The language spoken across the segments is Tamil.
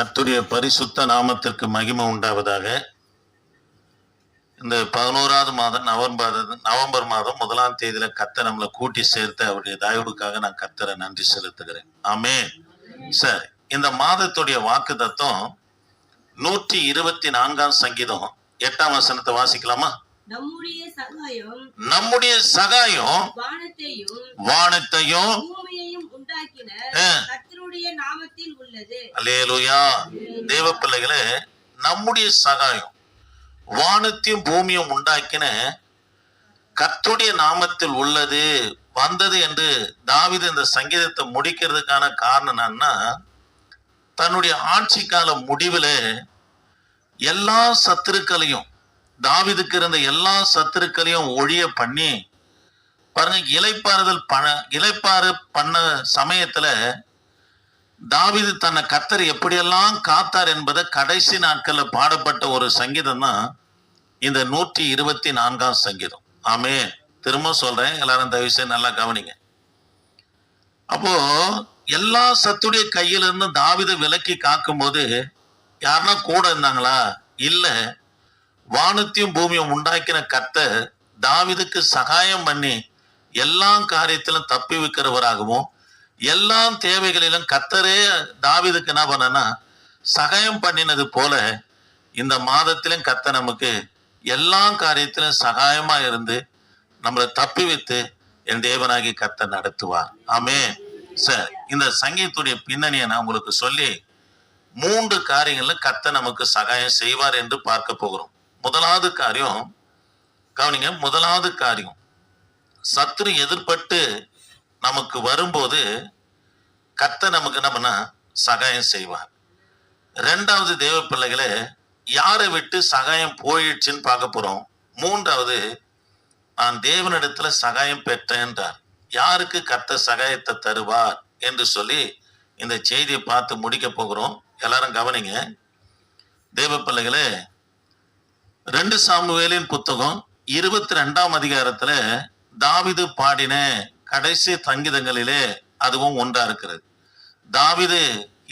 கர்த்துடைய பரிசுத்த நாமத்திற்கு மகிமை உண்டாவதாக. இந்த பதினோராவது மாதம் நவம்பர் நவம்பர் மாதம் முதலாம் தேதியில கத்தை நம்மளை கூட்டி சேர்த்து அவருடைய தயவுக்காக நான் கத்தரை நன்றி செலுத்துகிறேன். ஆமே சரி இந்த மாதத்துடைய வாக்கு தத்துவம் நூற்றி இருபத்தி நான்காம் சங்கீதம் எட்டாம் வசனத்தை வாசிக்கலாமா? நம்முடைய சகாயம் நம்முடைய சகாயம் வானத்தையும் வானத்தையும் பூமியையும் உண்டாக்கின. கர்த்தருடைய நாமத்தில் உள்ளது அல்லேலூயா தேவ பிள்ளைகளே நம்முடைய சகாயம் வானத்தையும் பூமியும் உண்டாக்கின கர்த்தருடைய நாமத்தில் உள்ளது வந்தது என்று தாவீது இந்த சங்கீதத்தை முடிக்கிறதுக்கான காரணம் என்னன்னா தன்னுடைய ஆட்சி கால முடிவில் எல்லா சத்துருக்களையும் தாவிதுக்கு இருந்த எல்லா சத்துருக்களையும் ஒழிய பண்ணி பாருங்க இலைப்பாறுதல் பண இலைப்பாறு பண்ண சமயத்துல தாவிது தன்னை கத்தர் எப்படியெல்லாம் காத்தார் என்பதை கடைசி நாட்கள்ல பாடப்பட்ட ஒரு சங்கீதம் தான் இந்த நூற்றி இருபத்தி நான்காம் சங்கீதம். ஆமே திரும்ப சொல்றேன். எல்லாரும் தயவு செய்து நல்லா கவனிங்க. அப்போ எல்லா சத்துடைய கையில இருந்து விலக்கி விலக்கி காக்கும்போது யாருன்னா கூட இருந்தாங்களா? இல்லை. வானத்தையும் பூமியும் உண்டாக்கின கத்த தாவிதுக்கு சகாயம் பண்ணி எல்லா காரியத்திலும் தப்பி வைக்கிறவராகவும் எல்லா தேவைகளிலும் கத்தரே தாவிதுக்கு என்ன பண்ணனா சகாயம் பண்ணினது போல இந்த மாதத்திலும் கத்த நமக்கு எல்லா காரியத்திலும் சகாயமா இருந்து நம்மளை தப்பி வைத்து என் தேவனாகி கத்த நடத்துவார். ஆமே சார் இந்த சங்கீதத்துடைய பின்னணியை நான் உங்களுக்கு சொல்லி மூன்று காரியங்களில் கத்த நமக்கு சகாயம் செய்வார் என்று பார்க்க போகிறோம். முதலாவது காரியம் கவனிங்க முதலாவது காரியம் சத்ரு எதிர்பட்டு நமக்கு வரும்போது கத்த நமக்கு என்ன சகாயம் செய்வார். ரெண்டாவது தேவ பிள்ளைகளே யாரை விட்டு சகாயம் போயிடுச்சுன்னு பார்க்க போகிறோம் மூன்றாவது நான் தேவனிடத்துல சகாயம் பெற்றேன் என்றார் யாருக்கு கத்த சகாயத்தை தருவார் என்று சொல்லி இந்த செய்தியை பார்த்து முடிக்க போகிறோம். எல்லாரும் கவனிங்க. தேவ பிள்ளைகளே ரெண்டு சாமுவேலின் புத்தகம் இருபத்தி ரெண்டாம் அதிகாரத்துல தாவிது பாடின கடைசி சங்கீதங்களிலே அதுவும் ஒன்றா இருக்கிறது. தாவிது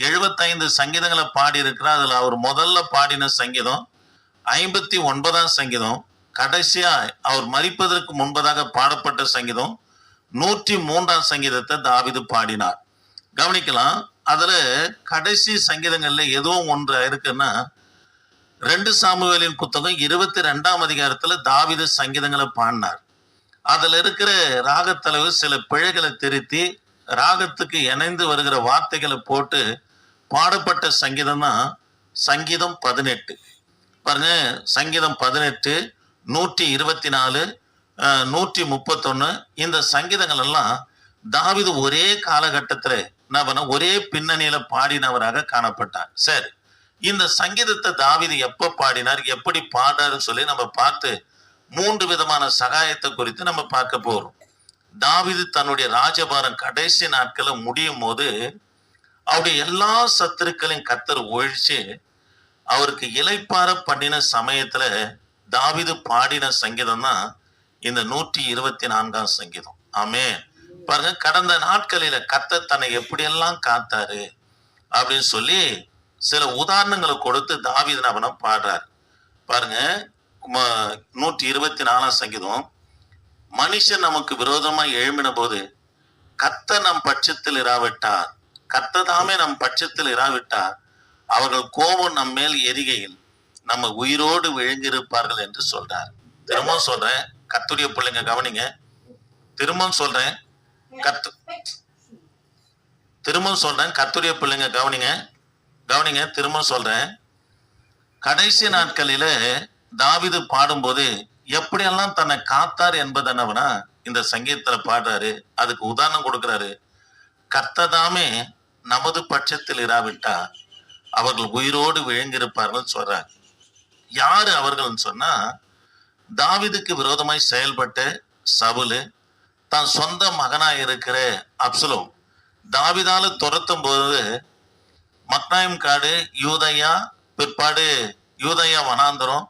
எழுபத்தைந்து சங்கீதங்களை பாடி இருக்கிறார் அதுல அவர் முதல்ல பாடின சங்கீதம் ஐம்பத்தி ஒன்பதாம் சங்கீதம். கடைசியா அவர் மறிப்பதற்கு முன்பதாக பாடப்பட்ட சங்கீதம் நூற்றி மூன்றாம் சங்கீதத்தை தாவிது பாடினார். கவனிக்கலாம் அதுல கடைசி சங்கீதங்கள்ல எதுவும் ஒன்று இருக்குன்னா ரெண்டு சாமுவேலின் புத்தகம் இருபத்தி ரெண்டாம் அதிகாரத்துல தாவித சங்கீதங்களை பாடினார். அதுல இருக்கிற ராகத்தளவு சில பிழைகளை திருத்தி ராகத்துக்கு இணைந்து வருகிற வார்த்தைகளை போட்டு பாடப்பட்ட சங்கீதம் தான் சங்கீதம் பதினெட்டு. பாருங்க சங்கீதம் பதினெட்டு நூற்றி இருபத்தி நாலு நூற்றி முப்பத்தொன்று இந்த சங்கீதங்கள் எல்லாம் தாவிது ஒரே காலகட்டத்தில் என்ன பண்ண ஒரே பின்னணியில பாடினவராக காணப்பட்டார். சரி. இந்த சங்கீதத்தை தாவிது எப்ப பாடினார் எப்படி பாடாருன்னு சொல்லி நம்ம பார்த்து மூன்று விதமான சகாயத்தை குறித்து நம்ம பார்க்க போறோம். தாவிது தன்னுடைய ராஜபாரம் கடைசி நாட்களை முடியும் போது அவருடைய எல்லா சத்துருக்களையும் கத்தர் ஒழிச்சு அவருக்கு இலைப்பார பண்ணின சமயத்துல தாவிது பாடின சங்கீதம் தான் இந்த நூற்றி இருபத்தி நான்காம் சங்கீதம். ஆமே பாருங்க கடந்த நாட்களில கத்த தன்னை எப்படியெல்லாம் காத்தாரு அப்படின்னு சொல்லி சில உதாரணங்களை கொடுத்து தாவித நபனம் பாடுறார். பாருங்க நூற்றி இருபத்தி நாலாம் சங்கீதம். மனுஷன் நமக்கு விரோதமா எழும்பின போது கத்த நம் பட்சத்தில் இராவிட்டார். கத்த தாமே நம் பட்சத்தில் இராவிட்டார். அவர்கள் கோபம் நம் மேல் எரிகையில் நம்ம உயிரோடு விழுங்கியிருப்பார்கள் என்று சொல்றார். திரும்பவும் சொல்றேன் கத்துடைய பிள்ளைங்க கவனிங்க. திரும்பவும் சொல்றேன் கத்து திரும்பவும் சொல்றேன் கத்துடைய பிள்ளைங்க கவனிங்க. கவனிங்க திரும்ப சொல்றேன். கடைசி நாட்களில தாவிது பாடும்போது எப்படியெல்லாம் தன்னை காத்தார் என்பது என்னவனா இந்த சங்கீதத்துல பாடுறாரு அதுக்கு உதாரணம் கொடுக்கிறாரு. கர்த்ததாமே நமது பட்சத்தில் இராவிட்டா அவர்கள் உயிரோடு விழுங்கியிருப்பார்கள் சொல்றார். யாரு அவர்கள்னு சொன்னா தாவிதுக்கு விரோதமாய் செயல்பட்டு சவுலு தான் சொந்த மகனாய் இருக்கிற அப்சலோம். தாவிதால துரத்தும் போது மத்தாயம் காடு யூதையா பிற்பாடு யூதையா வனாந்தரம்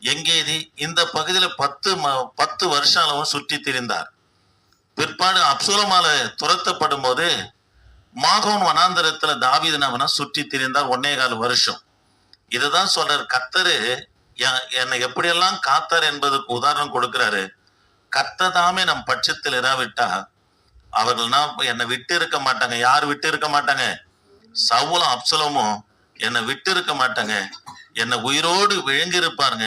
எங்கேதி இந்த பகுதியில் பத்து ம- பத்து வருஷம் அளவும் சுற்றி திரிந்தார். பிற்பாடு அப்சுலமால துரத்தப்படும் போது மாகோன் வனாந்தரத்தில் தாவீது சுற்றி திரிந்தார் ஒன்னே கால் வருஷம். இதுதான் சொல்றார் கத்தரு எ- என்னை எப்படியெல்லாம் காத்தார் என்பதற்கு உதாரணம் கொடுக்கிறாரு. கத்ததாமே நம் பட்சத்தில் இராவிட்டா அவர்கள்னா என்னை விட்டு இருக்க மாட்டாங்க. யார் விட்டு இருக்க மாட்டாங்க? சவுலும் அப்சலமும் என்னை விட்டு இருக்க மாட்டாங்க. என்னை உயிரோடு விழுங்கி இருப்பாருங்க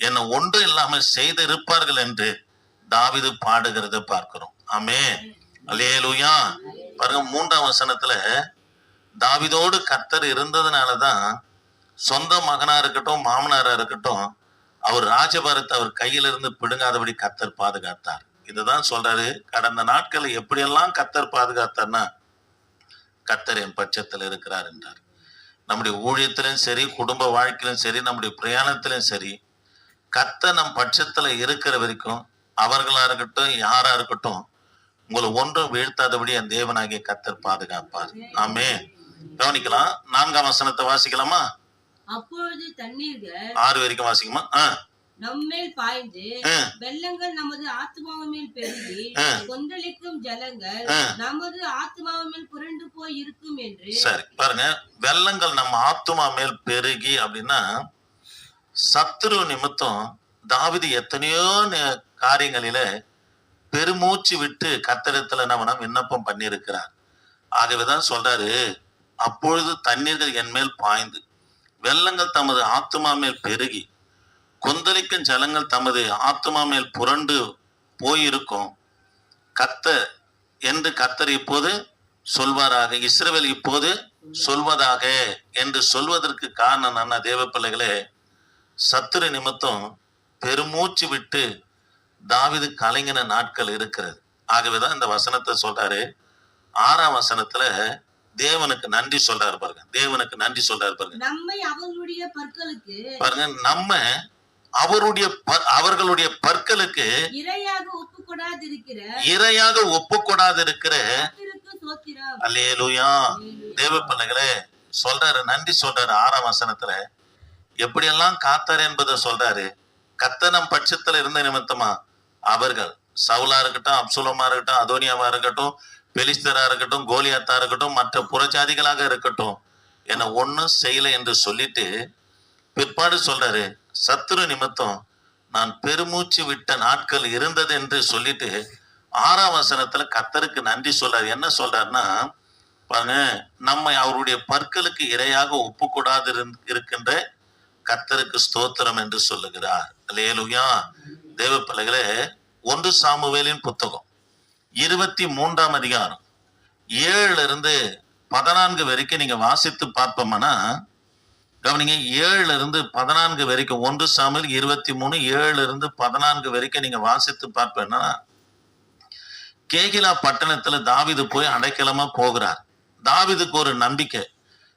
என்னை ஒன்றும் இல்லாமல் செய்து இருப்பார்கள் என்று தாவிது பாடுகிறத பார்க்கிறோம். ஆமே அலேலுயா பாருங்க மூன்றாம் வசனத்துல தாவிதோடு கர்த்தர் இருந்ததுனாலதான் சொந்த மகனா இருக்கட்டும் மாமனாரா இருக்கட்டும் அவர் ராஜபாரத்தை அவர் கையிலிருந்து பிடுங்காதபடி கர்த்தர் பாதுகாத்தார். இதுதான் சொல்றாரு கடந்த நாட்களை எப்படியெல்லாம் கர்த்தர் பாதுகாத்தார்னா கர்த்தர் என் பட்சத்தில் இருக்கிறார் என்றார். நம்முடைய ஊழியத்திலும் சரி குடும்ப வாழ்க்கையிலும் சரி நம்முடைய பிரயாணத்திலும் சரி கர்த்தர் நம் பட்சத்துல இருக்கிற வரைக்கும் அவர்களா இருக்கட்டும் யாரா இருக்கட்டும் உங்களை ஒன்றும் வீழ்த்தாதபடி என் தேவனாகிய கர்த்தர் பாதுகாப்பார். ஆமே கவனிக்கலாம். நான்காம் வசனத்தை வாசிக்கலாமா? அப்பொழுது தண்ணீர்கள் ஆறு வரைக்கும் வாசிக்குமா? ஆ. நம்மேல் பாய்ந்து. வெள்ளங்கள் நமது ஆத்மாவின் மேல் பெருகி. கொந்தளிக்கும் ஜலங்கள். நமது ஆத்மாவின் மேல் புரண்டு போய் இருக்கும் என்று சரி பாருங்க வெள்ளங்கள் நம்ம ஆத்துமா மேல் பெருகி அப்படின்னா சத்துரு நிமித்தம் தாவிது எத்தனையோ காரியங்களில பெருமூச்சு விட்டு கத்தரத்துல நம்ம விண்ணப்பம் பண்ணியிருக்கிறார் ஆகவேதான் சொல்றாரு அப்பொழுது தண்ணீர்கள் என் மேல் பாய்ந்து வெள்ளங்கள் தமது ஆத்துமா மேல் பெருகி கொந்தளிக்கும் ஜலங்கள் தமது ஆத்துமா மேல் புரண்டு போயிருக்கும். கத்த என்று கத்தர் இப்போது சொல்வாராக. இஸ்ரவேல் இப்போது சொல்வதாக என்று சொல்வதற்கு காரணம் என்ன? தேவ பிள்ளைகளே சத்துரு நிமித்தம் பெருமூச்சு விட்டு தாவிது கலங்கின நாட்கள் இருக்கிறது. ஆகவேதான் இந்த வசனத்தை சொல்றாரு. ஆறாம் வசனத்துல தேவனுக்கு நன்றி சொல்றாரு பாருங்க. தேவனுக்கு நன்றி சொல்றாரு பாருங்க. நம்மை அவர்களுடைய பற்களுக்கு பாருங்க நம்ம அவருடைய அவர்களுடைய பற்களுக்கு இரையாக ஒப்புக்கொடாது இருக்கிற அல்லேலூயா. தேவ பிள்ளைகளே சொல்றாரு நன்றி சொல்றாரு ஆறாம் வசனத்துல. எப்படியெல்லாம் காத்தார் என்பதை சொல்றாரு. கத்தனம் பட்சத்துல இருந்த நிமித்தமா அவர்கள் சவுலா இருக்கட்டும் அப்சுலமா இருக்கட்டும் அதோனியாவா இருக்கட்டும் பெலிஸ்தரா இருக்கட்டும் கோலியாத்தா இருக்கட்டும் மற்ற புறஜாதிகளாக இருக்கட்டும் என்ன ஒண்ணும் செய்யல என்று சொல்லிட்டு பிற்பாடு சொல்றாரு. சத்துரு நிமித்தம் நான் பெருமூச்சு விட்ட நாட்கள் இருந்தது என்று சொல்லிட்டு ஆறாம் வசனத்துல கத்தருக்கு நன்றி சொல்றாரு. என்ன சொல்றாருன்னா பாருங்க நம்மை அவருடைய பற்களுக்கு இரையாக ஒப்புக்கூடாது இருக்கின்ற கத்தருக்கு ஸ்தோத்திரம் என்று சொல்லுகிறார். லேலுயா தேவ பிள்ளைகளே ஒன்று சாமுவேலின் புத்தகம் இருபத்தி மூன்றாம் அதிகாரம். ஏழுல இருந்து பதினான்கு வரைக்கும் நீங்க வாசித்து பார்ப்போம்னா கவனிங்க ஏழுல இருந்து பதினான்கு வரைக்கும் ஒன்று சாமியில் இருபத்தி மூணு ஏழுல இருந்து பதினான்கு வரைக்கும் நீங்க வாசித்து பார்ப்பேன்னா கேகிலா பட்டணத்துல தாவிது போய் அடைக்கலமா போகிறார். தாவிதுக்கு ஒரு நம்பிக்கை.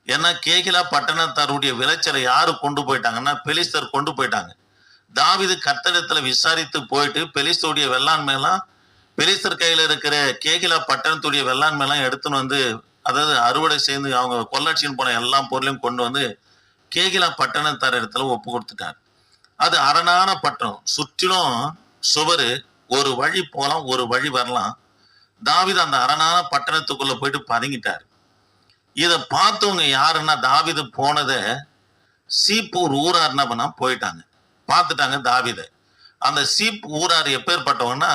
ஏன்னா கேகிலா பட்டணத்தாருடைய விளைச்சலை யாரு கொண்டு போயிட்டாங்கன்னா பெலிஸ்தர் கொண்டு போயிட்டாங்க. தாவிது கட்டடத்துல விசாரித்து போயிட்டு பெலிஸ்தருடைய வெள்ளாண்மையெல்லாம் பெலிஸ்தர் கையில இருக்கிற கேகிலா பட்டணத்துடைய வெள்ளாண்மையெல்லாம் எடுத்துன்னு வந்து அதாவது அறுவடை செய்து அவங்க கொள்ளாட்சின்னு போன எல்லா பொருளையும் கொண்டு வந்து கேகிலா பட்டணத்தார் இடத்துல ஒப்பு கொடுத்துட்டார். அது அரணான பட்டணம் சுற்றிலும் சுவர் ஒரு வழி போகலாம் ஒரு வழி வரலாம். தாவிது அந்த அரணான பட்டணத்துக்குள்ள போயிட்டு பதுங்கிட்டார். இதை பார்த்தவங்க யாருன்னா தாவிது போனதை சீப்பூர் ஊரார் என்ன பண்ணா போயிட்டாங்க. பார்த்துட்டாங்க தாவிதை. அந்த சீப் ஊரார் எப்பேற்பட்டவங்கன்னா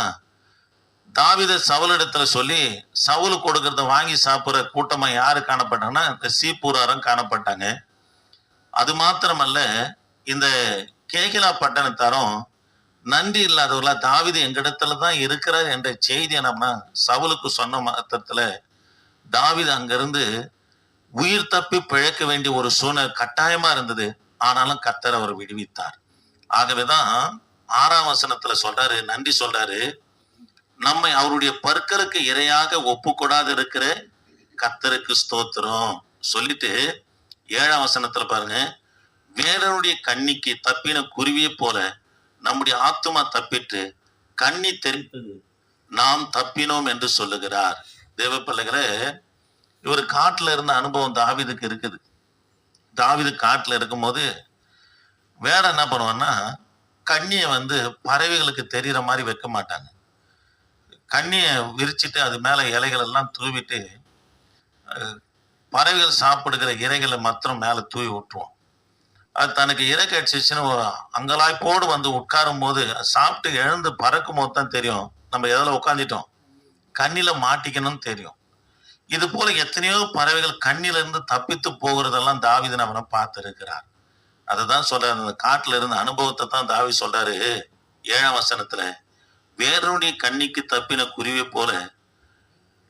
தாவித சவுலிடத்துல சொல்லி சவுல் கொடுக்கறத வாங்கி சாப்பிட்ற கூட்டமாக யாரு காணப்பட்டாங்கன்னா இந்த சீப்பூராரும் காணப்பட்டாங்க. அது மாத்திரமல்ல இந்த கேகிலா பட்டணத்தாரும் நன்றி இல்லாதவர்களா தாவிது எங்கிடத்துல தான் இருக்கிறார் என்ற செய்தியை நம்ம சவுலுக்கு சொன்ன மாத்திரத்துல தாவிது அங்கிருந்து உயிர் தப்பி பிழைக்க வேண்டிய ஒரு சூழ்நிலை கட்டாயமா இருந்தது. ஆனாலும் கத்தர் அவர் விடுவித்தார். ஆகவேதான் ஆறாம் வசனத்துல சொல்றாரு நன்றி சொல்றாரு. நம்மை அவருடைய பற்களுக்கு இரையாக ஒப்புக்கூடாது இருக்கிற கத்தருக்கு ஸ்தோத்திரம். சொல்லிட்டு ஏழாம் வசனத்துல பாருங்க வேடனுடைய கண்ணிக்கு தப்பின குருவியை போல நம்முடைய ஆத்துமா தப்பிட்டு கண்ணி தெரிந்தது நாம் தப்பினோம் என்று சொல்லுகிறார். தேவ இவர் காட்டுல இருந்த அனுபவம் தாவிதுக்கு இருக்குது. தாவிது காட்டுல இருக்கும்போது வேற என்ன பண்ணுவான்னா கண்ணியை வந்து பறவைகளுக்கு தெரிகிற மாதிரி வைக்க மாட்டாங்க. கண்ணியை விரிச்சிட்டு அது மேல இலைகள் எல்லாம் தூவிட்டு பறவைகள் சாப்பிடுகிற இறைகளை மாத்திரம் மேலே தூவி விட்டுருவோம் அது தனக்கு இறை கடிச்சிச்சுன்னு ஒரு அங்கலாய்ப்போடு வந்து உட்காரும் போது சாப்பிட்டு எழுந்து பறக்கும் போது தான் தெரியும் நம்ம எதில் உட்காந்துட்டோம் கண்ணில் மாட்டிக்கணும்னு தெரியும். இது போல எத்தனையோ பறவைகள் கண்ணிலிருந்து தப்பித்து போகிறதெல்லாம் தாவிதன் அவனை பார்த்துருக்கிறார். அதை தான் சொல்றாரு அந்த காட்டில் இருந்த அனுபவத்தை தான் தாவி சொல்றாரு ஏழாம் வசனத்துல. வேறனுடைய கண்ணிக்கு தப்பின குருவி போல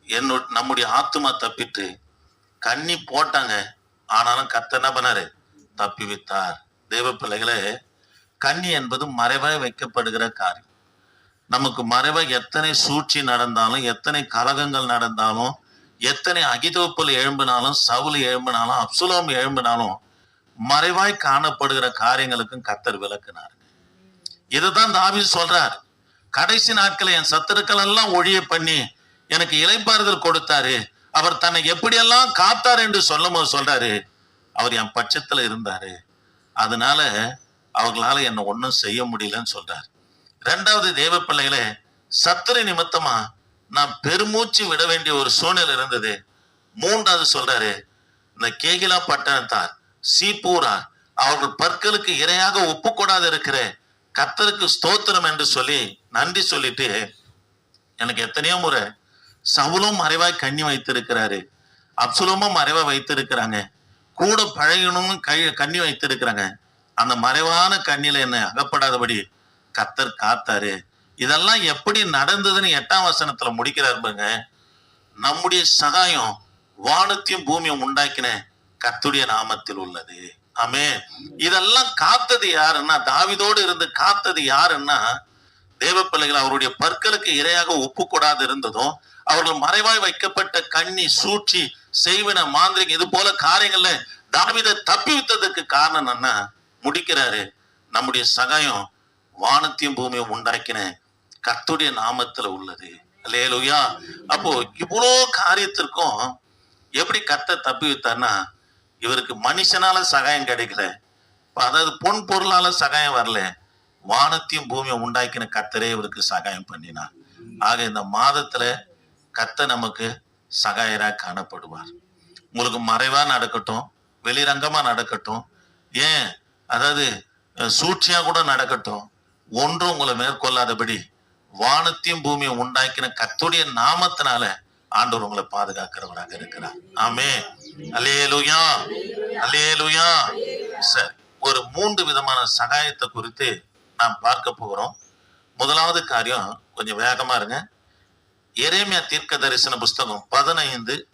என்னோட நம்முடைய ஆத்துமா தப்பிட்டு கண்ணி போட்டாங்க. ஆனாலும் கத்த என்ன பண்ணாரு? தப்பி வித்தார் தெய்வ பிள்ளைகளே கண்ணி என்பது மறைவாய் வைக்கப்படுகிற காரியம். நமக்கு மறைவாய் எத்தனை சூழ்ச்சி நடந்தாலும் எத்தனை கலகங்கள் நடந்தாலும் எத்தனை அகிதோப்பல் எழும்பினாலும் சவுல் எழும்பினாலும் அப்சுலோம் எழும்பினாலும் மறைவாய் காணப்படுகிற காரியங்களுக்கும் கத்தர் விளக்குனார். இதுதான் தாவி சொல்றார். கடைசி நாட்களை என் சத்துருக்கள் எல்லாம் ஒழிய பண்ணி எனக்கு இலைப்பாறுதல் கொடுத்தாரு. அவர் தன்னை எப்படியெல்லாம் காத்தார் என்று சொல்லும் போது சொல்றாரு அவர் என் பட்சத்துல இருந்தாரு. அதனால அவர்களால என்ன ஒன்றும் செய்ய முடியலன்னு சொல்றாரு. ரெண்டாவது தேவ பிள்ளைகளே சத்துரு நிமித்தமா நான் பெருமூச்சு விட வேண்டிய ஒரு சூழ்நிலை இருந்தது. மூன்றாவது சொல்றாரு இந்த கேகிலா பட்டணத்தார் சீப்பூரா அவர்கள் பற்களுக்கு இரையாக ஒப்புக்கூடாது இருக்கிற கத்தருக்கு ஸ்தோத்திரம் என்று சொல்லி நன்றி சொல்லிட்டு எனக்கு எத்தனையோ முறை சவுலும் மறைவாய் கண்ணி வைத்திருக்கிறாரு. அப்சுலமும் மறைவா வைத்திருக்கிறாங்க. கூட பழகணும்னு கை கண்ணி வைத்திருக்கிறாங்க. அந்த மறைவான கண்ணில என்ன அகப்படாதபடி கத்தர் காத்தாரு. இதெல்லாம் எப்படி நடந்ததுன்னு எட்டாம் வசனத்துல முடிக்கிறார் பாருங்க. நம்முடைய சகாயம் வானத்தையும் பூமியும் உண்டாக்கின கத்துடைய நாமத்தில் உள்ளது. ஆமே இதெல்லாம் காத்தது யாருன்னா தாவிதோடு இருந்து காத்தது யாருன்னா தேவ பிள்ளைகள் அவருடைய பற்களுக்கு இரையாக ஒப்பு கூடாது இருந்ததும் அவர்கள் மறைவாய் வைக்கப்பட்ட கண்ணி சூழ்ச்சி செய்வன மாந்திரிகம் இது போல காரியங்கள்ல தாவிதை தப்பி வித்ததுக்கு காரணம் என்ன? முடிக்கிறாரு. நம்முடைய சகாயம் வானத்தையும் பூமியும் உண்டாக்கின கத்துடைய நாமத்துல உள்ளது. இல்லையா அப்போ இவ்வளோ காரியத்திற்கும் எப்படி கத்த தப்பி வைத்தார்னா இவருக்கு மனுஷனால சகாயம் கிடைக்கல. அதாவது பொன் பொருளால சகாயம் வரல. வானத்தையும் பூமியும் உண்டாக்கின கத்தரே இவருக்கு சகாயம் பண்ணினார். ஆக இந்த மாதத்துல கத்த நமக்கு சகாயராக காணப்படுவார். உங்களுக்கு மறைவா நடக்கட்டும் வெளிரங்கமா நடக்கட்டும் ஏன்? அதாவது சூழ்ச்சியாக சூழ்ச்சியா கூட நடக்கட்டும். ஒன்றும் உங்களை மேற்கொள்ளாதபடி வானத்தையும் பூமியும் உண்டாக்கின கத்துடைய நாமத்தினால ஆண்டவர் உங்களை பாதுகாக்கிறவராக இருக்கிறார். ஆமே அலேலுயா அலேலுயா சரி ஒரு மூன்று விதமான சகாயத்தை குறித்து நாம் பார்க்க போகிறோம். முதலாவது காரியம் கொஞ்சம் வேகமா இருங்க. எரேமியா தீர்க்க தரிசன புஸ்தகம் பதினைந்து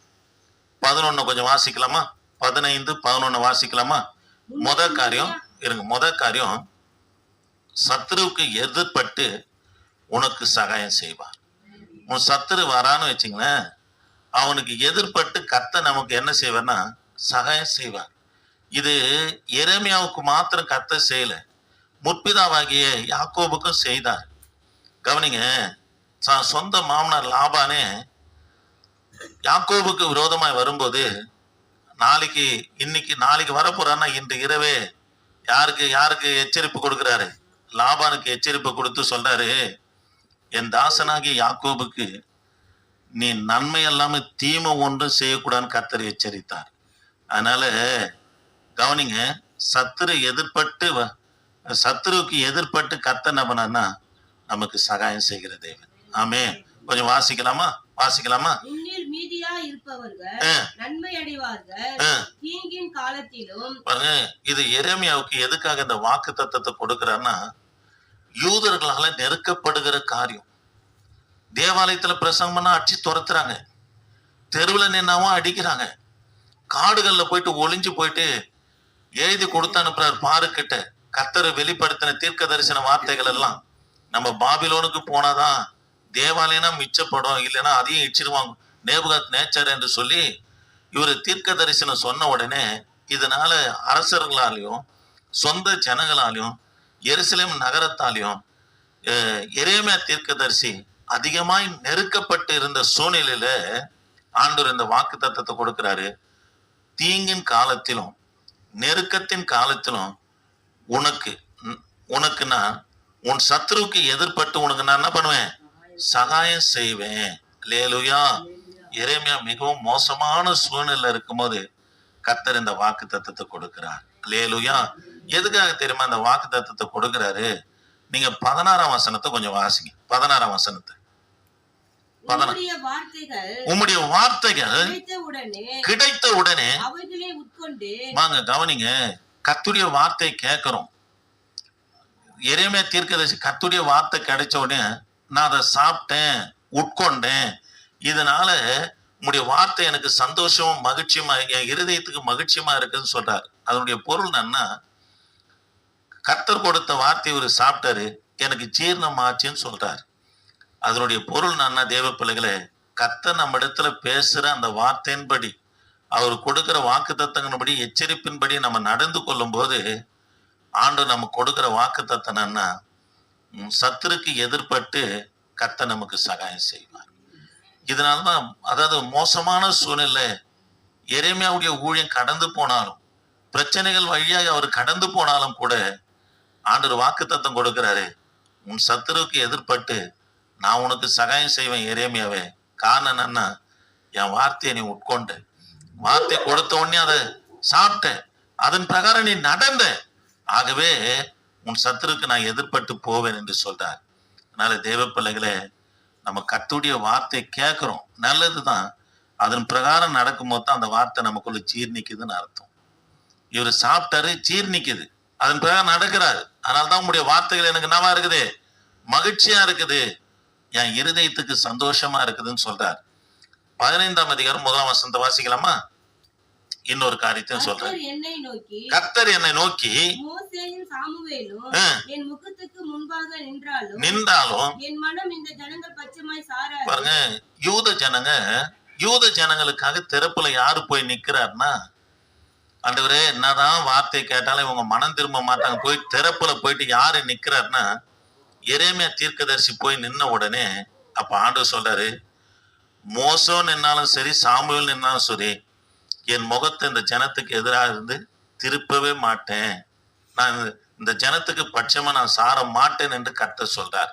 பதினொன்னு கொஞ்சம் வாசிக்கலாமா? பதினைந்து பதினொன்னு வாசிக்கலாமா? முத காரியம் இருங்க முத காரியம் சத்ருவுக்கு எதிர்பட்டு உனக்கு சகாயம் செய்வார். உன் சத்துரு வரான்னு வச்சுங்களேன் அவனுக்கு எதிர்பட்டு கத்த நமக்கு என்ன செய்வார்னா சகாயம் செய்வார். இது எரேமியாவுக்கு மாத்திரம் கத்த செய்யல முற்பிதாவாகிய யாக்கோபுக்கும் செய்தார். கவனிங்க சொந்த மாமனார் லாபானே யாக்கோபுக்கு விரோதமாய் வரும்போது நாளைக்கு இன்னைக்கு நாளைக்கு வரப்போறான்னா இன்று இரவே யாருக்கு யாருக்கு எச்சரிப்பு கொடுக்குறாரு? லாபானுக்கு எச்சரிப்பு கொடுத்து சொல்றாரு என் தாசனாகிய யாக்கோபுக்கு நீ நன்மை எல்லாமே தீமை ஒன்றும் செய்யக்கூடாதுன்னு கத்தர் எச்சரித்தார். அதனால கவனிங்க சத்துரு எதிர்பட்டு வ- சத்துருவுக்கு எதிர்பட்டு கர்த்தர் என்ன பண்ணார்னா நமக்கு சகாயம் செய்கிற தேவன். ஆமே. கொஞ்சம் வாசிக்கலாமா? வாசிக்கலாமா? பாருங்க இது எரேமியாவுக்கு எதுக்காக இந்த வாக்கு கொடுக்கிறான்னா யூதர்களால நெருக்கப்படுகிற காரியம். தேவாலயத்துல பிரசங்கம் பண்ணா அடிச்சு துரத்துறாங்க. தெருவுல நின்னாவும் அடிக்கிறாங்க. காடுகள்ல போயிட்டு ஒளிஞ்சு போயிட்டு எழுதி கொடுத்து அனுப்புறாரு பாருக்கிட்ட. கர்த்தரை வெளிப்படுத்தின தீர்க்க தரிசன வார்த்தைகள் எல்லாம் நம்ம பாபிலோனுக்கு போனாதான் தேவாலயம்னா மிச்சப்படும் இல்லைன்னா அதையும் இச்சிருவாங்க நேபுகாத் நேச்சர் என்று சொல்லி இவர் தீர்க்க தரிசனம் சொன்ன உடனே இதனால அரசர்களாலையும் சொந்த ஜனங்களாலையும் எருசலேம் நகரத்தாலையும் அஹ், எரேமியா தீர்க்கதரிசி அதிகமாய் நெருக்கப்பட்டு இருந்த சூழ்நிலையில ஆண்டவர் இந்த வாக்கு தத்துவத்தை கொடுக்கிறாரு. தீங்கின் காலத்திலும் நெருக்கத்தின் காலத்திலும் உனக்கு உனக்குன்னா உனக்கு நான் உன் சத்ருவுக்கு எதிர்பட்டு உனக்கு நான் என்ன பண்ணுவேன்? சகாயம் செய்வேன். லேலுயா எரேமியா மிகவும் மோசமான சூழ்நிலை இருக்கும்போது கர்த்தர் இந்த வாக்கு தத்தத்தை கொடுக்கிறார். லேலுயா எதுக்காக தெரியுமா இந்த வாக்கு தத்தத்தை கொடுக்கிறாரு? நீங்க பதினாறாம் வசனத்தை கொஞ்சம் வாசிங்க. பதினாறாம் வசனத்தை. உம்முடைய வார்த்தைகள் கிடைத்த உடனே வாங்க கவனிங்க. கத்துடைய வார்த்தை கேட்கிறோம். எரேமியா தீர்க்கதரிசி கத்துடைய வார்த்தை கிடைச்ச உடனே நான் அதை சாப்பிட்டேன் உட்கொண்டேன். இதனால உங்களுடைய வார்த்தை எனக்கு சந்தோஷமும் மகிழ்ச்சியுமா என் இருதயத்துக்கு மகிழ்ச்சியமா இருக்குன்னு சொல்றாரு. அதனுடைய பொருள் என்னன்னா கர்த்தர் கொடுத்த வார்த்தை ஒரு சாப்பிட்டாரு எனக்கு ஜீர்ணம் ஆச்சுன்னு சொல்றாரு. அதனுடைய பொருள் என்னன்னா தேவ பிள்ளைகளே கர்த்தர் நம்ம இடத்துல பேசுற அந்த வார்த்தையின்படி அவர் கொடுக்கிற வாக்கு தத்தங்களின்படி எச்சரிப்பின்படி நம்ம நடந்து கொள்ளும் போது ஆண்டு நம்ம கொடுக்கிற வாக்கு தத்தனன்னா சத்துருக்கு எதிர்பட்டு கத்த நமக்கு சகாயம் செய்வார். இதனால்தான் அதாவது மோசமான சூழ்நிலை எரேமியாவுடைய ஊழியம் கடந்து போனாலும் பிரச்சனைகள் வழியாக அவர் கடந்து போனாலும் கூட ஆண்டர் வாக்கு தத்தம் கொடுக்கிறாரு உன் சத்துருவுக்கு எதிர்பட்டு நான் உனக்கு சகாயம் செய்வேன் எரேமியாவே. காரணம் என்னன்னா என் வார்த்தையை நீ உட்கொண்ட வார்த்தை கொடுத்த உடனே அதை சாப்பிட்ட அதன் பிரகாரம் நீ நடந்த. ஆகவே உன் சத்துருக்கு நான் எதிர்பட்டு போவேன் என்று சொல்றார். அதனால தேவ பிள்ளைகளே நம்ம கத்துடைய வார்த்தை நல்லது நல்லதுதான். அதன் பிரகாரம் நடக்கும்போது தான் அந்த வார்த்தை நமக்குள்ள ஜீர்ணிக்குதுன்னு அர்த்தம். இவர் சாப்பிட்டாரு ஜீர்ணிக்குது. அதன் பிரகாரம் நடக்கிறாரு. அதனால தான் உங்களுடைய வார்த்தைகள் எனக்கு என்னவா இருக்குது? மகிழ்ச்சியா இருக்குது. என் இருதயத்துக்கு சந்தோஷமா இருக்குதுன்னு சொல்றார். பதினைந்தாம் அதிகாரம் முதலாம் வசந்த வாசிக்கலாமா? இன்னொரு காரியத்தையும் சொல்றேன். கர்த்தர் என்னை நோக்கி நின்றாலும் பாருங்க யூத ஜனங்க யூத ஜனங்களுக்காக திறப்புல யாரு போய் நிக்கிறாருன்னா ஆண்டவரே என்னதான் வார்த்தை கேட்டாலும் இவங்க மனம் திரும்ப மாட்டாங்க. போய் திறப்புல போயிட்டு யாரு நிக்கிறாருன்னா எரேமியா தீர்க்கதரிசி போய் நின்ன உடனே அப்ப ஆண்டவர் சொல்றாரு மோசோ நின்னாலும் சரி சாமுவேல் நின்னாலும் சரி என் முகத்தை இந்த ஜனத்துக்கு எதிராக இருந்து திருப்பவே மாட்டேன். நான் இந்த- ஜனத்துக்கு பட்சமா நான் சார மாட்டேன் என்று கத்த சொல்றார்.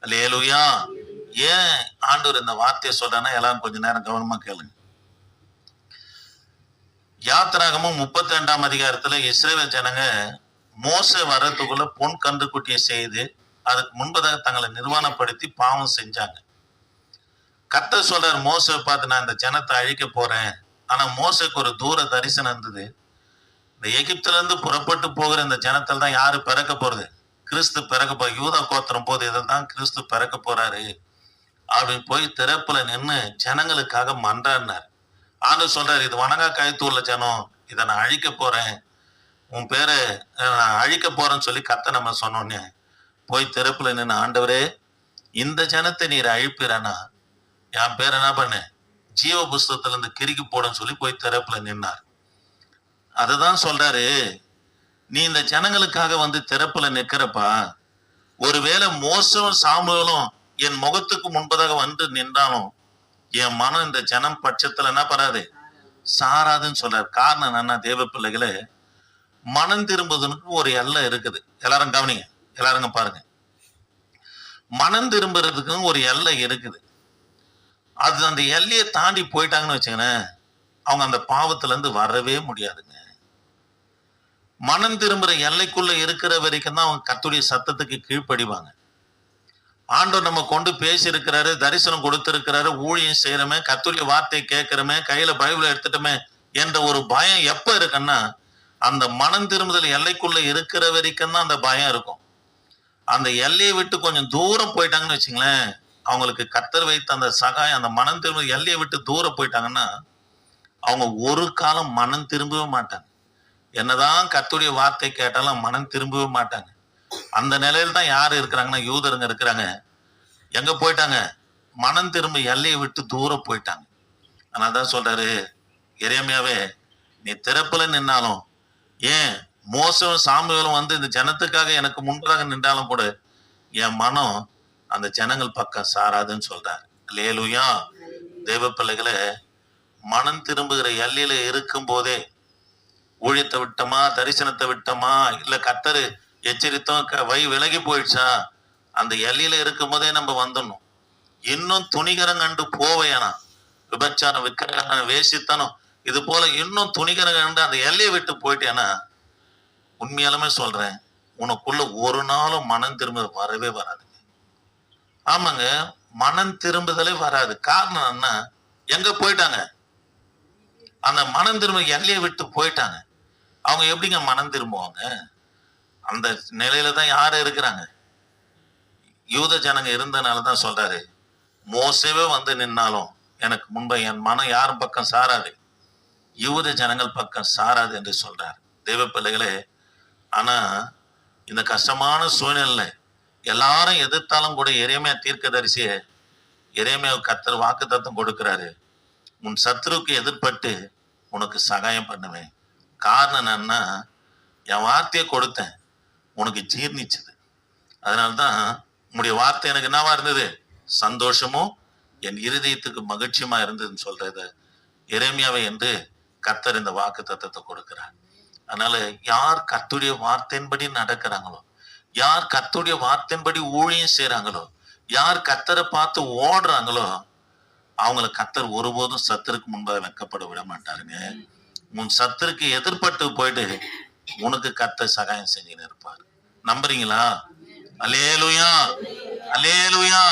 லேலுயா ஏன் ஆண்டவர் இந்த வார்த்தையை சொல்றான்னா எல்லாரும் கொஞ்ச நேரம் கவனமா கேளுங்க. யாத்திராகமும் முப்பத்தி ரெண்டாம் அதிகாரத்துல இஸ்ரேல் ஜனங்க மோச வர்றதுக்குள்ள பொன் கன்றுக்குட்டியை செய்து அதுக்கு முன்பதாக தங்களை நிர்வாணப்படுத்தி பாவம் செஞ்சாங்க. கத்த சொல்றார் மோசை பார்த்து நான் இந்த ஜனத்தை அழிக்க போறேன். ஆனா மோசைக்கு ஒரு தூர தரிசனம் இருந்தது இந்த எகிப்துல இருந்து புறப்பட்டு போகிற இந்த ஜனத்தில் தான் யாரு பிறக்க போறது? கிறிஸ்து பிறக்க போ யூதா கோத்திரம் போது இதில் தான் கிறிஸ்து பிறக்க போறாரு. அப்படின்னு போய் திறப்புல நின்று ஜனங்களுக்காக மன்றாடினார். ஆண்டு சொல்றாரு இது வணங்கா கயத்தூர்ல ஜனம் இதை நான் அழிக்க போறேன். உன் பேரை நான் அழிக்க போறேன்னு சொல்லி கத்த நம்ம சொன்னோன்னே போய் திறப்புல நின்று ஆண்டவரே இந்த ஜனத்தை நீர் அழிப்பிறனா என் பேர் என்ன பண்ணு? ஜீவ புஸ்தகத்துல இருந்து கிறுக்கி போடன்னு சொல்லி போய் திறப்புல நின்னார். அதுதான் சொல்றாரு நீ இந்த ஜனங்களுக்காக வந்து திறப்புல நிக்கிறப்பா ஒருவேளை மோசம் சாம்பலும் என் முகத்துக்கு முன்பதாக வந்து நின்றாலும் என் மனம் இந்த ஜனம் பட்சத்துல என்ன பண்ணாது சாராதுன்னு சொல்றாரு. காரணம் என்னன்னா தேவ பிள்ளைகளே மனம் திரும்புவதற்கு ஒரு எல்லை இருக்குது. எல்லாரும் கவனிங்க எல்லாருங்க பாருங்க. மனம் திரும்புறதுக்குன்னு ஒரு எல்லை இருக்குது. அது அந்த எல்லையை தாண்டி போயிட்டாங்கன்னு வச்சுக்கோங்களேன் அவங்க அந்த பாவத்திலேருந்து வரவே முடியாதுங்க. மனம் திரும்புகிற எல்லைக்குள்ள இருக்கிற வரைக்கும் தான் அவங்க கத்துடைய சத்தத்துக்கு கீழ்ப்படிவாங்க. ஆண்டவர் நம்ம கொண்டு பேசியிருக்கிறாரு தரிசனம் கொடுத்திருக்கிறாரு ஊழியம் செய்கிறோமே கத்துடைய வார்த்தையை கேட்குறோமே கையில் பைபிள் எடுத்துட்டோமே என்ற ஒரு பயம் எப்போ இருக்குன்னா அந்த மனம் திரும்புதல் எல்லைக்குள்ள இருக்கிற வரைக்கும் தான் அந்த பயம் இருக்கும். அந்த எல்லையை விட்டு கொஞ்சம் தூரம் போயிட்டாங்கன்னு வச்சுங்களேன் அவங்களுக்கு கத்தர் வைத்த அந்த சகாயம் அந்த மனம் திரும்ப எல்லையை விட்டு தூரம் போயிட்டாங்கன்னா அவங்க ஒரு காலம் மனம் திரும்பவே மாட்டாங்க. என்னதான் கத்துடைய வார்த்தை கேட்டாலும் மனம் திரும்பவே மாட்டாங்க. அந்த நிலையில தான் யார் இருக்கிறாங்கன்னா யூதருங்க இருக்கிறாங்க. எங்க போயிட்டாங்க? மனம் திரும்ப எல்லையை விட்டு தூரம் போயிட்டாங்க. ஆனால் தான் சொல்றாரு எரேமியாவே நீ திறப்புல நின்னாலும் ஏன் மோசம் சாமிகளும் வந்து இந்த ஜனத்துக்காக எனக்கு முன்பதாக நின்றாலும் கூட என் மனம் அந்த ஜனங்கள் பக்கம் சாராதுன்னு சொல்றார். லேலுயா தெய்வ பிள்ளைகளை மனம் திரும்புகிற எல்லையில இருக்கும் போதே ஊழியத்தை விட்டோமா தரிசனத்தை விட்டோமா இல்ல கத்தரு எச்சரித்தோம் க- வை விலகி போயிடுச்சா? அந்த எல்லையில இருக்கும் போதே நம்ம வந்துடணும். இன்னும் துணிகரம் கண்டு போவையானா விபச்சாரம் விக்கிரகம் வேசித்தனம் இது போல இன்னும் துணிகரங்க அந்த எல்லையை விட்டு போயிட்டேன்னா உண்மையாலுமே சொல்றேன் உனக்குள்ள ஒரு நாளும் மனம் திரும்ப வரவே வராது. ஆமாங்க. மனம் திரும்புதலே வராது. காரணம் என்ன? எங்க போயிட்டாங்க? அந்த மனம் திரும்ப எல்லையை விட்டு போயிட்டாங்க. அவங்க எப்படிங்க மனம் திரும்புவாங்க? அந்த நிலையில தான் யாரு இருக்கிறாங்க? யூத ஜனங்க இருந்தனால தான் சொல்றாரு. மோசவே வந்து நின்னாலும் எனக்கு முன்பு என் மனம் யாரும் பக்கம் சாராது? யூத ஜனங்கள் பக்கம் சாராது என்று சொல்றார். தெய்வ பிள்ளைகளே ஆனா இந்த கஷ்டமான சூழ்நிலை எல்லாரும் எதிர்த்தாலும் கூட இறைமையா தீர்க்கதரிசிய இறைமையா கத்தர் வாக்குத்தத்தம் கொடுக்கிறாரு. உன் சத்ருக்கு எதிர்பட்டு உனக்கு சகாயம் பண்ணுவேன். காரணம் என்னன்னா என் வார்த்தையை கொடுத்தேன். உனக்கு ஜீர்ணிச்சது. அதனால்தான் உங்களுடைய வார்த்தை எனக்கு என்னவா இருந்தது? சந்தோஷமும் என் இருதயத்துக்கு மகிழ்ச்சியுமா இருந்ததுன்னு சொல்றது இறைமையாவை என்று கத்தர் இந்த வாக்கு தத்தத்தை கொடுக்கிறார். அதனால யார் கத்துடைய வார்த்தையின்படி நடக்கிறாங்களோ யார் கத்தருடைய வார்த்தையின்படி ஊழியம் செய்கிறாங்களோ யார் கத்தரை பார்த்து ஓடுறாங்களோ அவங்கள கத்தர் ஒருபோதும் சத்துருக்கு முன்பாக வெக்கப்பட விட மாட்டாருங்க. உன் சத்துருக்கு எதிர்பட்டு போயிட்டு உனக்கு கத்த சகாயம் செஞ்சுன்னு இருப்பார். நம்புறீங்களா? அலேலுயா அலேலுயா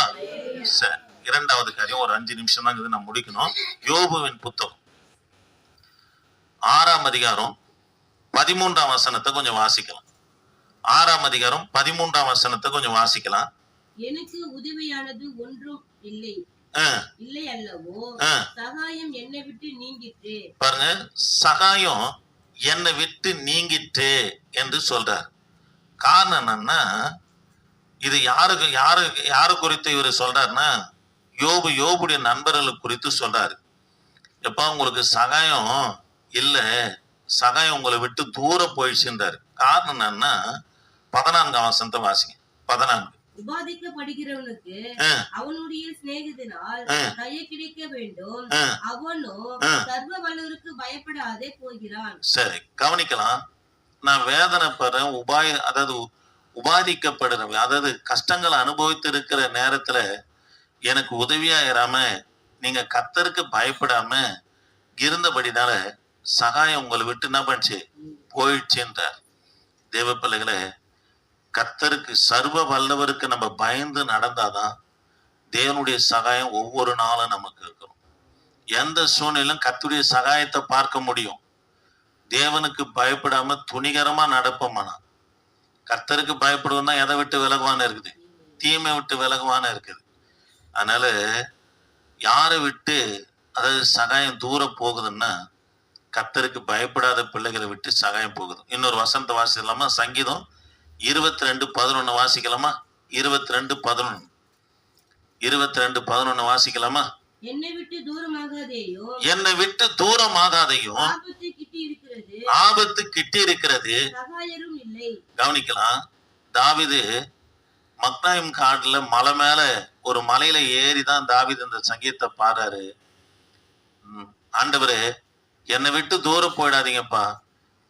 சரி இரண்டாவது காரியம் ஒரு அஞ்சு நிமிஷம் தான் இது நான் முடிக்கணும். யோபுவின் புத்தகம். ஆறாம் அதிகாரம் பதிமூன்றாம் வசனத்தை கொஞ்சம் வாசிக்கலாம். ஆறாம் அதிகாரம் பதிமூன்றாம் வசனத்தை கொஞ்சம் வாசிக்கலாம். எனக்கு உதவியானது ஒன்றும் இல்லை. இல்லை அல்லவோ. சகாயம் என்னை விட்டு நீங்கிட்டு பாருங்க சகாயம் என்னை விட்டு நீங்கிட்டு என்று சொல்றார். காரணம் என்னன்னா இது யாருக்கு யாரு யாரு குறித்து இவர் சொல்றாருன்னா யோபு யோபுடைய நண்பர்கள் குறித்து சொல்றாரு. எப்ப உங்களுக்கு சகாயம் இல்ல. சகாயம் உங்களை விட்டு தூரம் போயிடுச்சுன்றாரு. காரணம் என்னன்னா பதினான்காம் வசனத்தை வாசிங்க. பதினான்கு. உபாதிக்கப்படுகிறவனுக்கு ஆ, அவனுடைய சிநேகிதனால் ஆ. தயை கிடைக்க வேண்டும். ஆ. அவனோ ஆ. சர்வ வல்லவருக்கு பயப்படாதே போகிறான். சரி கவனிக்கலாம். நான் வேதனைப்படுறேன். உபாய அதாவது உபாதிக்கப்படுறேன் அதாவது கஷ்டங்களை அனுபவித்து இருக்கிற நேரத்துல எனக்கு உதவியா இராம நீங்க கத்தருக்கு பயப்படாம இருந்தபடினால சகாயம் உங்களை விட்டு என்ன பண்ணுச்சு? போயிடுச்சுன்றார். தேவ பிள்ளைகளே கத்தருக்கு சர்வ வல்லவருக்கு நம்ம பயந்து நடந்தாதான் தேவனுடைய சகாயம் ஒவ்வொரு நாளும் நமக்கு இருக்கணும். எந்த சூழ்நிலையும் கத்துடைய சகாயத்தை பார்க்க முடியும். தேவனுக்கு பயப்படாம துணிகரமா நடப்போமானா? கர்த்தருக்கு பயப்படுவோம்னா எதை விட்டு விலகுவான்னு இருக்குது? தீமை விட்டு விலகுவான்னு இருக்குது. அதனால யாரை விட்டு அதாவது சகாயம் தூரம் போகுதுன்னா கர்த்தருக்கு பயப்படாத பிள்ளைகளை விட்டு சகாயம் போகுது. இன்னொரு வசந்த வாசி இல்லாம சங்கீதம் இருபத்தி ரெண்டு பதினொன்னு வாசிக்கலாமா? இருபத்தி ரெண்டு பதினொன்னு. இருபத்தி ரெண்டு பதினொன்னு வாசிக்கலாமா? என்னை விட்டு தூரமாகாதேயோ? என்னை விட்டு ஆபத்து கிட்டி இருக்கிறது ஆபத்து கிட்டி இருக்கிறது சகாயரும் இல்லை. கவனிக்கலாம். தாவிது மக்னாயும் காட்டுல மலை மேல ஒரு மலையில ஏறி தான் தாவிது இந்த சங்கீதத்தை பாடுறாரு. ஆண்டவரே என்னை விட்டு தூரம் போயிடாதீங்கப்பா.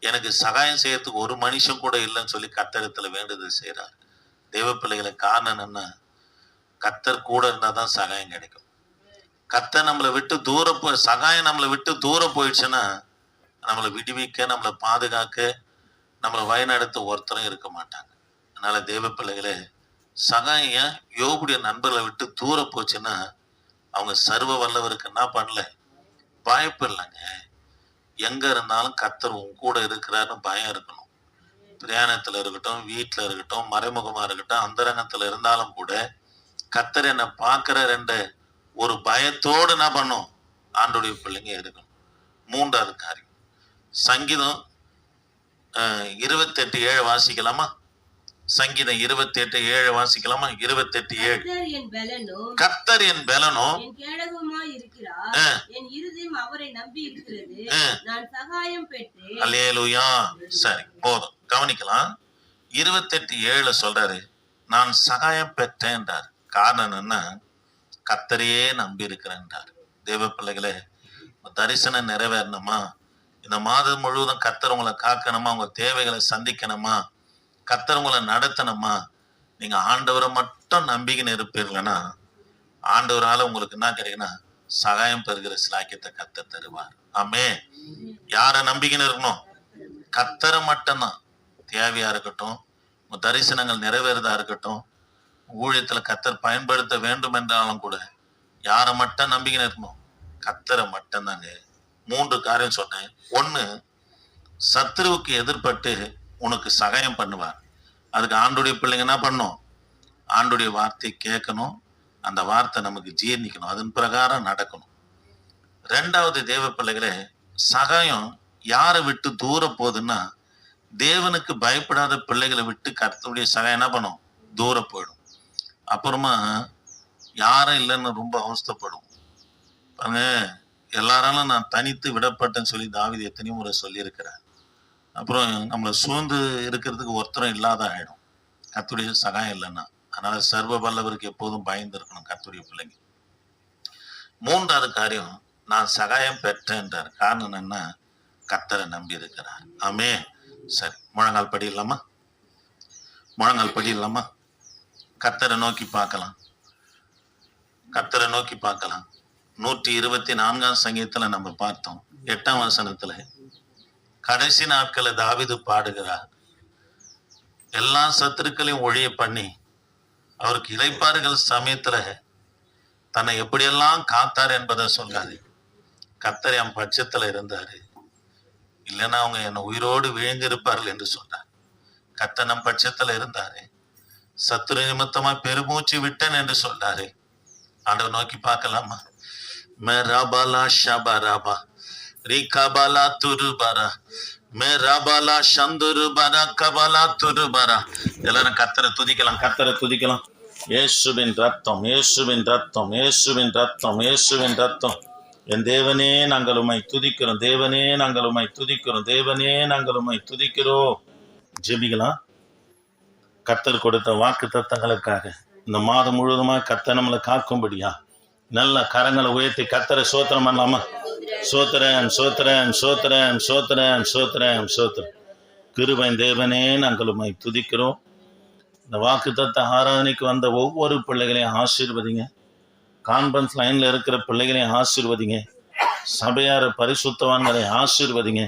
எனக்கு சகாயம் செய்யறதுக்கு ஒரு மனுஷன் கூட இல்லைன்னு சொல்லி கத்தரத்துல வேண்டுதல் செய்கிறார் தெய்வ பிள்ளைகளை காரணம் என்ன? கத்தர் கூட இருந்தால் தான் சகாயம் கிடைக்கும். கத்தை நம்மளை விட்டு தூர போ சகாயம் நம்மளை விட்டு தூரம் போயிடுச்சுன்னா நம்மளை விடுவிக்க நம்மளை பாதுகாக்க நம்மளை வழிநடத்த ஒருத்தரும் இருக்க மாட்டாங்க. அதனால தெய்வ பிள்ளைகளே சகாயம் யோகுடைய நண்பர்களை விட்டு தூர போச்சுன்னா அவங்க சர்வ வல்லவருக்கு என்ன பண்ணல? வாய்ப்பு இல்லைங்க எங்க இருந்தாலும் கத்தர் உன் கூட இருக்கிறாருன்னு பயம் இருக்கணும். பிரயாணத்துல இருக்கட்டும் வீட்டுல இருக்கட்டும் மறைமுகமா இருக்கட்டும் அந்தரங்கத்துல இருந்தாலும் கூட கத்தர் என்னை பார்க்கிறாருன்ற ஒரு பயத்தோடு என்ன பண்ணும்? ஆண்டுடைய பிள்ளைங்க இருக்கணும் மூன்றாவது காரியம். சங்கீதம் இருபத்தெட்டு ஏழு வாசிக்கலாமா? சங்கீதம் இருபத்தெட்டு ஏழு வாசிக்கலாமா? இருபத்தெட்டு ஏழு. கர்த்தர் என் பெற்று அல்லேலூயா. சரி போதும். கவனிக்கலாம். இருபத்தெட்டு ஏழுல சொல்றாரு. நான் சகாயம் பெற்றேன்றார். காரணம் என்ன? கத்தரையே நம்பி இருக்கிறேன்றார். தேவ பிள்ளைகளே தரிசனம் நிறைவேறணுமா? இந்த மாதம் முழுவதும் கத்தர் உங்களை காக்கணுமா? உங்க தேவைகளை சந்திக்கணுமா? கத்தர் உங்களை நடத்தணுமா? நீங்க ஆண்டவரை மட்டும் நம்பிக்கைன்னு இருப்பீர்கள்னா ஆண்டவரால உங்களுக்கு என்ன கிடைக்குன்னா சகாயம் பெறுகிற சிலாக்கியத்தை கத்த தருவார். ஆமே. யாரை நம்பிக்கைன்னு இருக்கணும் கத்தரை மட்டும்தான். தேவையா இருக்கட்டும் உங்க தரிசனங்கள் நிறைவேறதா இருக்கட்டும் ஊழியத்துல கத்தர் பயன்படுத்த வேண்டும் என்றாலும் கூட யாரை மட்டும் நம்பிக்கைன்னு இருக்கணும் கத்தரை மட்டும்தாங்க. மூன்று காரியம் சொன்னேன். ஒன்று சத்ருவுக்கு எதிர்பட்டு உனக்கு சகாயம் பண்ணுவார். அதுக்கு ஆண்டுடைய பிள்ளைங்க என்ன பண்ணும்? ஆண்டுடைய வார்த்தை கேட்கணும். அந்த வார்த்தை நமக்கு ஜீர்ணிக்கணும். அதன் பிரகாரம் நடக்கணும். ரெண்டாவது தேவ பிள்ளைகளே சகாயம் யாரை விட்டு தூர போகுதுன்னா தேவனுக்கு பயப்படாத பிள்ளைகளை விட்டு கருத்துடைய சகாயம் என்ன பண்ணும்? தூர போயிடும். அப்புறமா யாரும் இல்லைன்னு ரொம்ப அவஸ்தைப்படும். பாருங்க எல்லாராலும் நான் தனித்து விடப்பட்டேன்னு சொல்லி தாவீது எத்தனையோ முறை சொல்லியிருக்கிறார். அப்புறம் நம்மளை சூழ்ந்து இருக்கிறதுக்கு ஒருத்தரும் இல்லாத ஆயிடும். கத்துடைய சகாயம் இல்லைன்னா. அதனால சர்வ வல்லவருக்கு எப்போதும் பயந்து இருக்கணும் கத்துடைய பிள்ளைங்க. மூன்றாவது காரியம் நான் சகாயம் பெற்றேன்றார். காரணம் என்னன்னா கத்தரை நம்பி இருக்கிறார். ஆமே சரி முழங்கால் படியிடலாமா முழங்கால் படியிடலாமா கத்தரை நோக்கி பார்க்கலாம். கத்தரை நோக்கி பார்க்கலாம். நூற்றி இருபத்தி நான்காம் சங்கீதத்தில் நம்ம பார்த்தோம். எட்டாம் வசனத்தில் கடைசி நாட்களை தாவிது பாடுகிறார். எல்லா சத்துருக்களையும் ஒழிய பண்ணி அவருக்கு இளைப்பாறுகள் சமயத்துல தன்னை எப்படியெல்லாம் காத்தார் என்பதை சொல்றாரு. கத்தர் என் பட்சத்துல இருந்தாரு. இல்லைன்னா அவங்க என்னை உயிரோடு விழுந்திருப்பார்கள் என்று சொன்னார். கத்த நம் பட்சத்துல இருந்தாரு. சத்துரு நிமித்தமா பெருமூச்சு விட்டேன் என்று சொன்னாரு. ஆண்டவர் நோக்கி பார்க்கலாமா? மெராபாலா ஷபராபா. ரிகபாலா துருபரா சந்துரு பரா கபாலா துருபரா எல்லாரும் கத்தரை துதிக்கலாம் கத்தரை துதிக்கலாம் இயேசுவின் ரத்தம் இயேசுவின் ரத்தம் இயேசுவின் ரத்தம் இயேசுவின் ரத்தம் என் தேவனே நாங்கள் உமை துதிக்கிறோம் தேவனே நாங்கள் உமை துதிக்கிறோம் தேவனே நாங்கள் உமை துதிக்கிறோம் ஜெபிக்கலாம் கத்தர் கொடுத்த வாக்கு தத்தங்களுக்காக இந்த மாதம் முழுவதுமாக கத்தர் நம்மளை காக்கும்படியா நல்ல கரங்களை உயர்த்தி கத்தரை சோத்திரம் பண்ணலாமா? சோத்திரன் சோத்திரன் சோத்திரன் சோத்திரன் சோத்திரன் சோத்திரன் கிருபைன் தேவனே நாங்கள் துதிக்கிறோம். இந்த வாக்கு தத்த ஆராதனைக்கு வந்த ஒவ்வொரு பிள்ளைகளையும் ஆசீர்வதிங்க. கான்ஃபரன்ஸ் லைனில் இருக்கிற பிள்ளைகளையும் ஆசீர்வதிங்க. சபையார பரிசுத்தவான்களை ஆசீர்வதிங்க.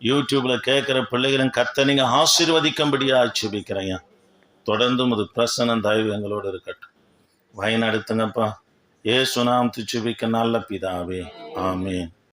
யூடியூப்ல கேட்குற பிள்ளைகளும் கத்த நீங்கள் ஆசீர்வதிக்கும்படியா ஆட்சேபிக்கிறேன் தொடர்ந்தும் அது பிரசனம் தயவு எங்களோடு இருக்கட்டும். வயநடத்துங்கப்பா சுனாம் துச்சுபிக்க நல்ல பிதாவே. ஆமேன்.